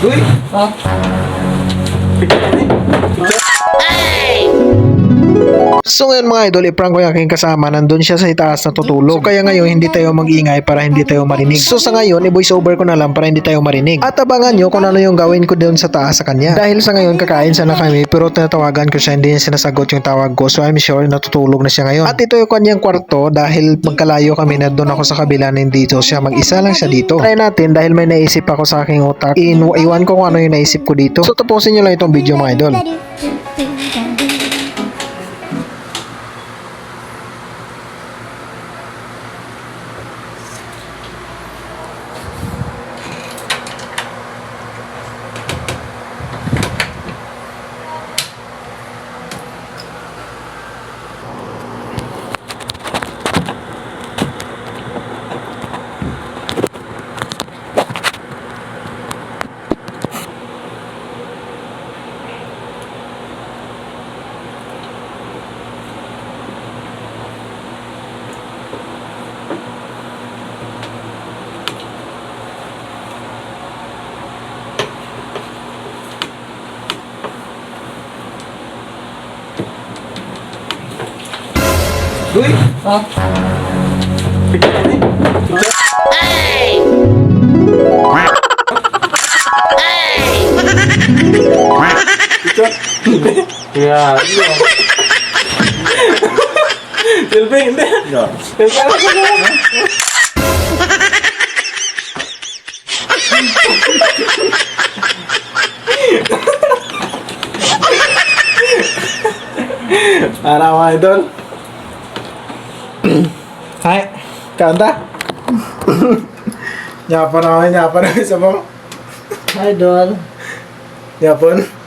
Uy! Ha? So ngayon mga idol, i-prank ko yung aking kasama. Nandun siya sa itaas na tutulog. Kaya ngayon, hindi tayo mag-ingay para hindi tayo marinig. So sa ngayon, i-voice over ko na lang para hindi tayo marinig. At abangan nyo kung ano yung gawin ko doon sa taas sa kanya. Dahil sa ngayon, kakain sana kami pero tinatawagan ko siya, hindi niya sinasagot yung tawag ko. So I'm sure natutulog na siya ngayon. At ito yung kanyang kwarto dahil magkalayo kami na doon ako sa kabila ng dito. Siya mag-isa lang siya dito. Try natin dahil may naisip ako sa aking utak. Iwan ko kung ano yung naisip ko dito. So tapusin nyo lang itong video mga idol. Uy! Ha? Yeah. Silbi, hindi. Silbi. Para mga idol. Hai, kanta. Nyapa naman, nyapa naman sa mga. Idol. Nyapon.